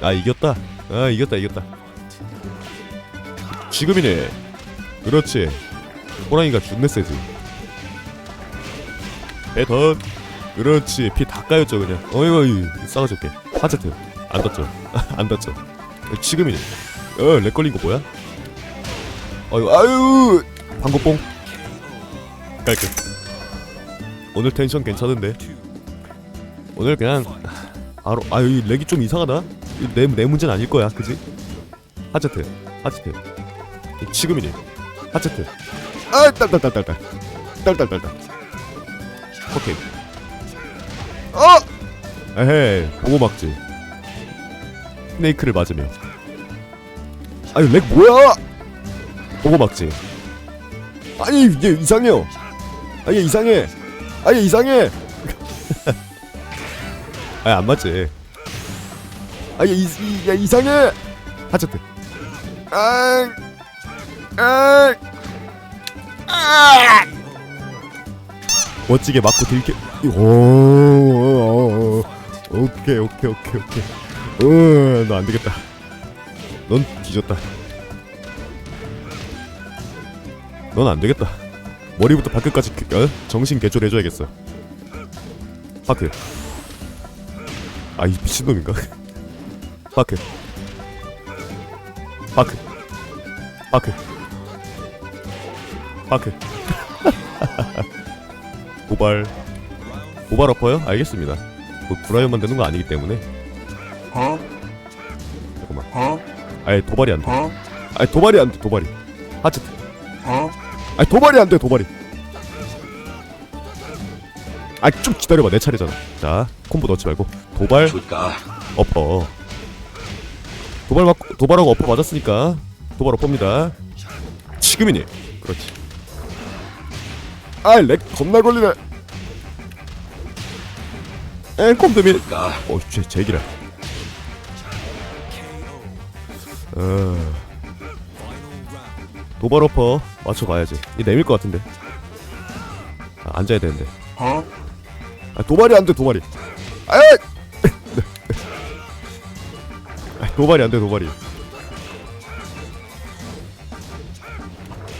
아 이겼다. 아 이겼다 이겼다. 지금이네. 그렇지. 호랑이가 준내 세지. 배턴 그렇지. 피 다 까였죠 그냥. 어이 어이 싸가지게. 하체트. 안 떴죠. 안 떴죠. 지금이네. 어렉 걸린 거 뭐야? 아유 아유! 방구뽕. 깔끔. 오늘 텐션 괜찮은데? 오늘 그냥 바로 아유 이 렉이 좀 이상하다. 이 내 내 문제는 아닐 거야 그지? 하체트 하체트. 지금이네. 하체트. 아 딸딸딸딸딸. 딸딸딸딸. 오케이. 어! 에헤 보고 막지. 스네이크를 맞으며. 아유 렉 뭐야? 보고 막지. 아니 이게 이상해요. 아니 이상해. 아니 이상해. 아니 안 맞지 아니 이, 이, 야, 이상해. 하체트. 아, 아, 아. 멋지게 맞고 들게 오, 오케이 오케이 오케이 오케이. 어너 안 되겠다. 넌 뒤졌다. 넌 안 되겠다. 머리부터 발끝까지 그- 어? 정신 개조해줘야겠어. 파크 아이 미친놈인가 파크 파크 파크 파크 도발. 도발 엎어요? 알겠습니다. 뭐 브라이언 만드는 거 아니기 때문에. 어? 잠깐만. 어? 아예 도발이 안돼. 어? 아니 도발이 안돼 도발이. 하체트. 어? 아니 도발이 안돼 도발이. 아좀 기다려봐 내 차례잖아. 자 콤보 넣지 말고. 도발? 엎어 도발 맞고 도발하고 엎어 맞았으니까 도발 엎어입니다. 지금이니. 그렇지. 아렉 겁나 걸리네. 앵콤 데미. 줄까? 어쟤 제기라. 어 도발 엎어 맞춰가야지. 이 내밀 것 같은데. 아, 앉아야 되는데. 어? 아 도발이 안 돼 도발이. 아 도발이 안 돼 도발이.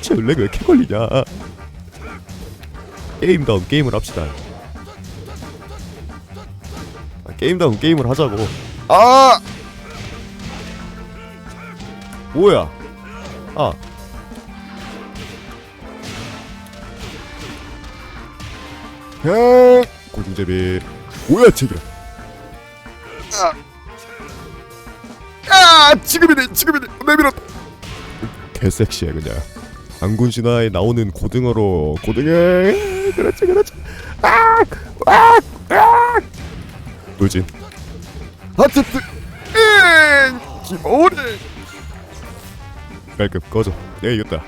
쟤 렉왜 이렇게 걸리냐? 게임다운 게임을 합시다. 아, 게임다운 게임을 하자고. 아! 뭐야? 아. 해 고중제비. 뭐야 제기라 아, 아 지금이네 지금이네. 내밀었다. 개섹시해 그냥. 장군 신화에 나오는 고등어로 고등어. 그렇지 그렇지. 아아 돌진. 하트트 응 기모리 깔끔 꺼져. 내가 이겼다